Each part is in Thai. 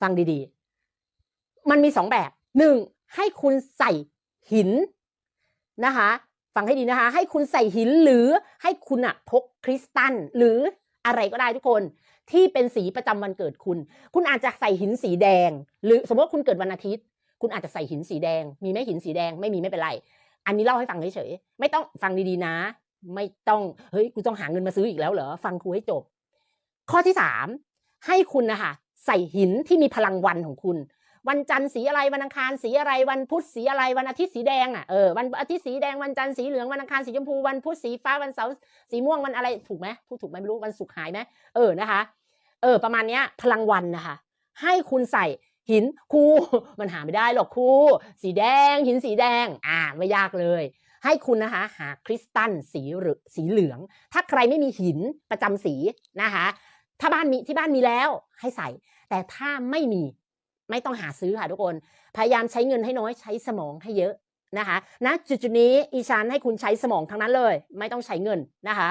ฟังดีๆ มันมีสองแบบหนึ่งให้คุณใส่หินนะคะ ฟังให้ดีนะคะ ให้คุณใส่หินหรือให้คุณอะพกคริสตัลหรืออะไรก็ได้ทุกคนที่เป็นสีประจำวันเกิดคุณ คุณอาจจะใส่หินสีแดง หรือสมมติว่าคุณเกิดวันอาทิตย์ คุณอาจจะใส่หินสีแดง มีไหมหินสีแดงไม่มีไม่เป็นไร อันนี้เล่าให้ฟังเฉยๆไม่ต้องฟังดีๆนะ ไม่ต้องเฮ้ยกูต้องหาเงินมาซื้ออีกแล้วเหรอฟังครูให้จบ ข้อที่สามให้คุณนะคะ ใส่หินที่มีพลังวันของคุณ วันจันทร์สีอะไรวันอังคารสีอะไรวันพุธสีอะไรวันอาทิตย์สีแดงอะเออวันอาทิตย์สีแดงวันจันทร์สีเหลืองวันอังคารสีชมพูวันพุธสีฟ้าวันเสาร์สีม่วงวันอะไรถูกไหมพูดถูกไหมไม่รู้วันศุกร์หายไหมเออนะคะ เออ ประมาณเนี้ยพลังวันนะคะ ให้คุณใส่หินครูมันหาไม่ได้หรอกครูสีแดง หินสีแดง อ่าไม่ยากเลย ให้คุณนะคะ หาคริสตัลสีหลือสีเหลือง ถ้าใครไม่มีหินประจำสีนะคะ ถ้าบ้านมีที่บ้านมีแล้วให้ใส่ แต่ถ้าไม่มีไม่ต้องหาซื้อค่ะทุกคน พยายามใช้เงินให้น้อยใช้สมองให้เยอะนะคะณจุดจุดนี้อีชานให้คุณใช้สมองทั้งนั้นเลย ไม่ต้องใช้เงินนะคะ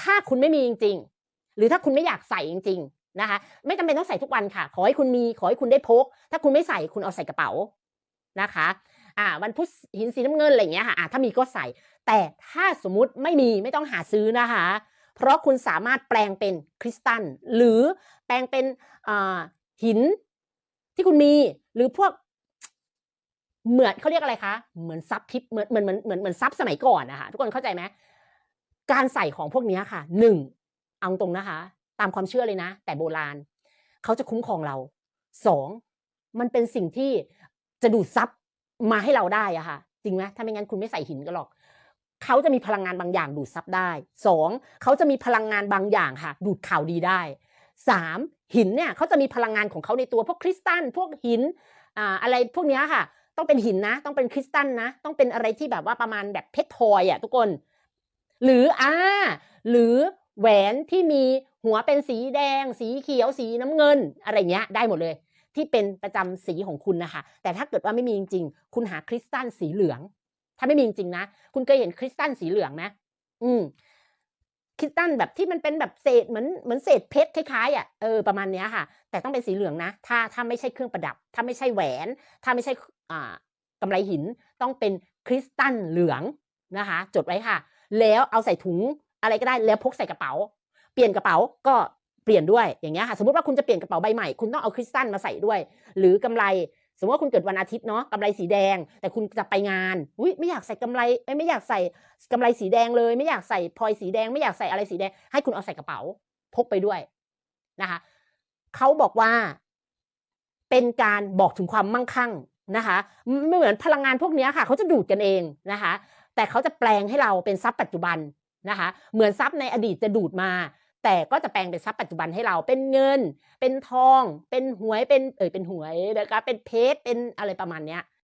ถ้าคุณไม่มีจริง ๆ หรือถ้าคุณไม่อยากใส่จริง ๆนะคะ ไม่จำเป็นต้องใส่ทุกวันค่ะ ขอให้คุณมีขอให้คุณได้พก ถ้าคุณไม่ใส่คุณเอาใส่กระเป๋านะคะอ่าวันพุธหินสีน้ำเงินอะไรอย่างเงี้ยค่ะถ้ามีก็ใส่ แต่ถ้าสมมุติไม่มีไม่ต้องหาซื้อนะคะ เพราะคุณสามารถแปลงเป็นคริสตัลหรือแปลงเป็นหินที่คุณมีหรือพวกเหมือนเขาเรียกอะไรคะเหมือนซับทิปเหมือนเหมือนเหมือนเหมือนเหมือนซับสมัยก่อนนะคะทุกคนเข้าใจไหมการใส่ของพวกนี้ค่ะหนึ่งเอาตรงนะคะ ตามความเชื่อเลยนะ แต่โบราณเขาจะคุ้มครองเราสองมันเป็นสิ่งที่จะดูดซับมาให้เราได้อะค่ะ จริงไหมถ้าไม่งั้นคุณไม่ใส่หินก็หรอก เขาจะมีพลังงานบางอย่างดูดซับได้สองเขาจะมีพลังงานบางอย่างค่ะ ดูดข่าวดีได้สามหินเนี่ยเขาจะมีพลังงานของเขาในตัวพวกคริสตัลพวกหินอ่าอะไรพวกเนี้ยค่ะ ต้องเป็นหินนะ ต้องเป็นคริสตัลนะ ต้องเป็นอะไรที่แบบว่าประมาณแบบเพชรพลอยอะทุกคน หรืออ่าหรือแหวนที่มีหัวเป็นสีแดง สีเขียวสีน้ำเงินอะไรเงี้ยได้หมดเลย ที่เป็นประจำสีของคุณนะคะ แต่ถ้าเกิดว่าไม่มีจริงๆ คุณหาคริสตัลสีเหลือง ถ้าไม่มีจริงๆนะ คุณเคยเห็นคริสตัลสีเหลืองไหมอืมคริสตัลแบบที่มันเป็นแบบเศษเหมือนเหมือนเศษเพชรคล้ายๆอะเออประมาณเนี้ยค่ะ แต่ต้องเป็นสีเหลืองนะ ถ้าถ้าไม่ใช่เครื่องประดับ ถ้าไม่ใช่แหวน ถ้าไม่ใช่อ่ากำไรหินต้องเป็นคริสตัลเหลืองนะคะ จดไว้ค่ะ แล้วเอาใส่ถุงอะไรก็ได้แล้วพกใส่กระเป๋า เปลี่ยนกระเป๋าก็เปลี่ยนด้วยอย่างเงี้ยค่ะ สมมติว่าคุณจะเปลี่ยนกระเป๋าใบใหม่ คุณต้องเอาคริสตัลมาใส่ด้วย หรือกำไร สมมติว่าคุณเกิดวันอาทิตย์เนาะกำไรสีแดง แต่คุณจะไปงานอุ้ยไม่อยากใส่กำไรเอ้ยไม่อยากใส่กำไรสีแดงเลย ไม่อยากใส่พลอยสีแดง ไม่อยากใส่อะไรสีแดง ให้คุณเอาใส่กระเป๋า พกไปด้วยนะคะเขาบอกว่า เป็นการบอกถึงความมั่งคั่งนะคะ ไม่เหมือนพลังงานพวกนี้ค่ะเขาจะดูดกันเองนะคะ แต่เขาจะแปลงให้เราเป็นทรัพย์ปัจจุบันนะคะ เหมือนทรัพย์ในอดีตจะดูดมา แต่ก็จะแปลงเป็นทรัพย์ปัจจุบันให้เราเป็นเงิน เป็นทอง เป็นหวยเป็นเอ่ยเป็นหวยนะคะเป็นเพชรเป็นอะไรประมาณเนี้ย